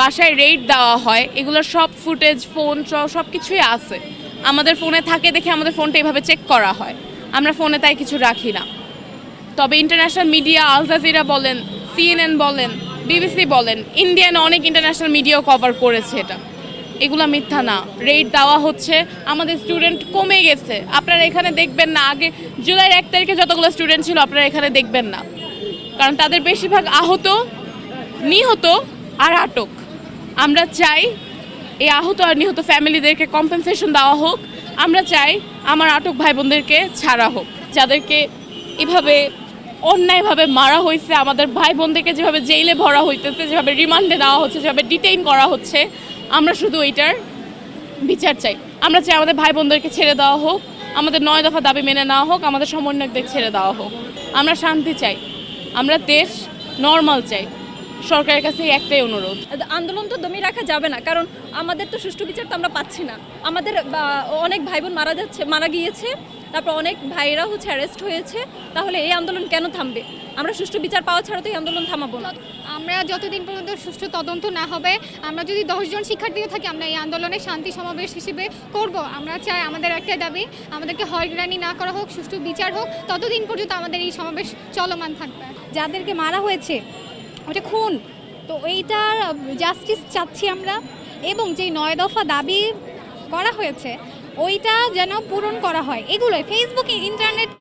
বাসায় রেট দেওয়া হয়, এগুলো সব ফুটেজ ফোন সব কিছুই আছে। আমাদের ফোনে থাকে দেখে আমাদের ফোনটা এভাবে চেক করা হয়। আমরা ফোনে তাই কিছু রাখি না। তবে ইন্টারন্যাশনাল মিডিয়া আল জাজিরা বলেন সিএনএন বলেন বিবিসি বলেন ইন্ডিয়ান অনেক ইন্টারন্যাশনাল মিডিয়াও কভার করেছে এটা। এগুলো মিথ্যা না। রেট দেওয়া হচ্ছে, আমাদের স্টুডেন্ট কমে গেছে। আপনারা এখানে দেখবেন না, আগে জুলাইয়ের এক তারিখে যতগুলো স্টুডেন্ট ছিল, আপনারা এখানে দেখবেন না। কারণ তাদের বেশিরভাগ আহত, নিহত আর আটক। আমরা চাই এই আহত আর নিহত ফ্যামিলিদেরকে কম্পেনসেশন দেওয়া হোক। আমরা চাই আমার আটক ভাই বোনদেরকে ছাড়া হোক, যাদেরকে এভাবে অন্যায়ভাবে মারা হয়েছে, আমাদের ভাই বোনদেরকে যেভাবে জেলে ভরা হইতেছে, যেভাবে রিমান্ডে দেওয়া হচ্ছে, যেভাবে ডিটেইন করা হচ্ছে, আমরা শুধু এইটার বিচার চাই। আমরা চাই আমাদের ভাই বোনদেরকে ছেড়ে দেওয়া হোক, আমাদের নয় দফা দাবি মেনে নেওয়া হোক, আমাদের সমন্বয়কদের ছেড়ে দেওয়া হোক। আমরা শান্তি চাই, আমরা দেশ নর্মাল চাই। সরকারের কাছে একটাই অনুরোধ। আন্দোলন তো দমিয়ে রাখা যাবে না কারণ আমাদের তো সুষ্ঠু বিচার তো আমরা পাচ্ছি না। আমাদের অনেক ভাই বোন মারা যাচ্ছে মারা গিয়েছে তারপর অনেক ভাইরা হচ্ছে অ্যারেস্ট হয়েছে তাহলে এই আন্দোলন কেন থামবে? আমরা সুষ্ঠু বিচার পাওয়া ছাড়া তো এই আন্দোলন থামাবো না। আমরা যতদিন পর্যন্ত সুষ্ঠু তদন্ত না হবে আমরা যদি দশজন শিক্ষার্থীও থাকি আমরা এই আন্দোলনে শান্তি সমাবেশ হিসেবে করব। আমরা চাই আমাদের একটা দাবি আমাদেরকে হয়রানি না করা হোক সুষ্ঠু বিচার হোক ততদিন পর্যন্ত আমাদের এই সমাবেশ চলমান থাকবে। যাদেরকে মারা হয়েছে ওটা খুন। তো এইটার জাস্টিস চাচ্ছি আমরা। এবং যে নয় দফা দাবি করা হয়েছে, ওইটা যেন পূরণ করা হয়। এগুলোই ফেসবুকে ইন্টারনেট